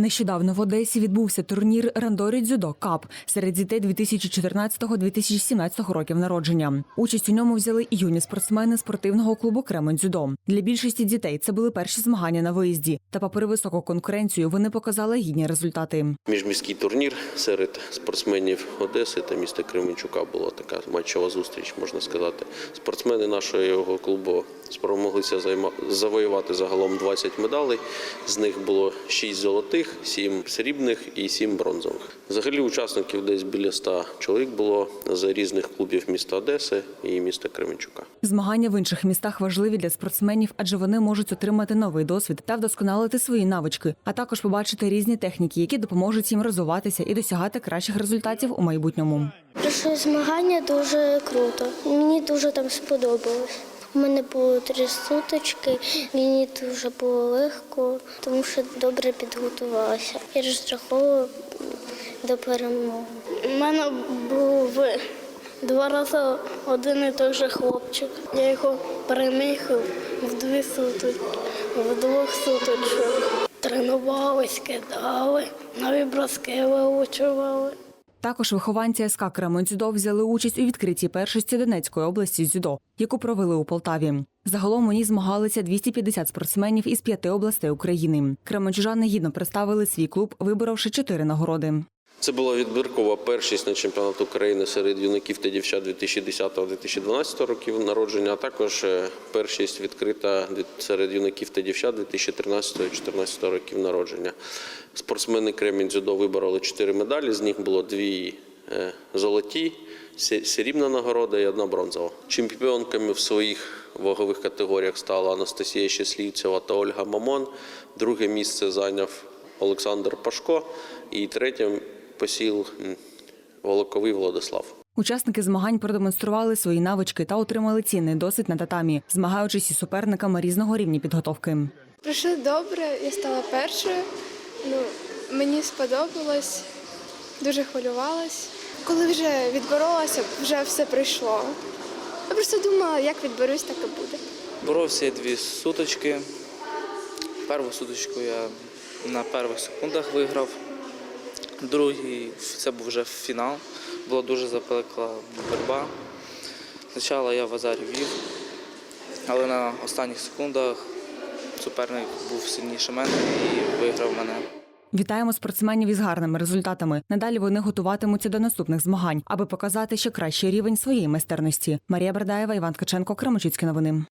Нещодавно в Одесі відбувся турнір Рандорі Дзюдо Кап серед дітей 2014-2017 років народження. Участь у ньому взяли і юні спортсмени спортивного клубу Кремень Дзюдо. Для більшості дітей це були перші змагання на виїзді. Та, попри високу конкуренцію, вони показали гідні результати. Міжміський турнір серед спортсменів Одеси та міста Кременчука була така матчова зустріч, можна сказати. Спортсмени нашого клубу спромоглися завоювати загалом 20 медалей. З них було 6 золотих, 7 срібних і 7 бронзових. Взагалі учасників десь біля 100 чоловік було з різних клубів міста Одеси і міста Кременчука. Змагання в інших містах важливі для спортсменів, адже вони можуть отримати новий досвід та вдосконалити свої навички, а також побачити різні техніки, які допоможуть їм розвиватися і досягати кращих результатів у майбутньому. Пройшли змагання дуже круто. Мені дуже там сподобалось. У мене було три суточки, мені дуже було легко, тому що добре підготувалася. Я розраховувала до перемоги. У мене був два рази один і той же хлопчик. Я його переміг в дві суточки, в двох суточках. Тренувались, кидали, нові броски виучували. Також вихованці СК Кремень Дзюдо взяли участь у відкритті першості Донецької області дзюдо, яку провели у Полтаві. Загалом у ній змагалися 250 спортсменів із п'яти областей України. Кременчужани гідно представили свій клуб, виборовши чотири нагороди. Це була відбіркова першість на чемпіонат України серед юнаків та дівчат 2010-2012 років народження, а також е, першість відкрита серед юнаків та дівчат 2013-2014 років народження. Спортсмени Кремінь дзюдо вибороли чотири медалі, з них було дві е, золоті, срібна нагорода і одна бронзова. Чемпіонками в своїх вагових категоріях стала Анастасія Щаслівцева та Ольга Мамон. Друге місце зайняв Олександр Пашко і третє посіл Волоковий Владислав. Учасники змагань продемонстрували свої навички та отримали цінний досвід на татамі, змагаючись із суперниками різного рівня підготовки. Пройшло добре, я стала першою. Ну, мені сподобалось, дуже хвилювалась. Коли вже відборолася, вже все прийшло. Я просто думала, як відберусь, так і буде. Боровся я дві суточки. Першу суточку я на перших секундах виграв. Другий це був вже фінал. Була дуже запекла боротьба. Спочатку я в азарі вів, але на останніх секундах суперник був сильніше мене і виграв мене. Вітаємо спортсменів із гарними результатами. Надалі вони готуватимуться до наступних змагань, аби показати ще кращий рівень своєї майстерності. Марія Бердаєва, Іван Ткаченко, Кременчуцькі новини.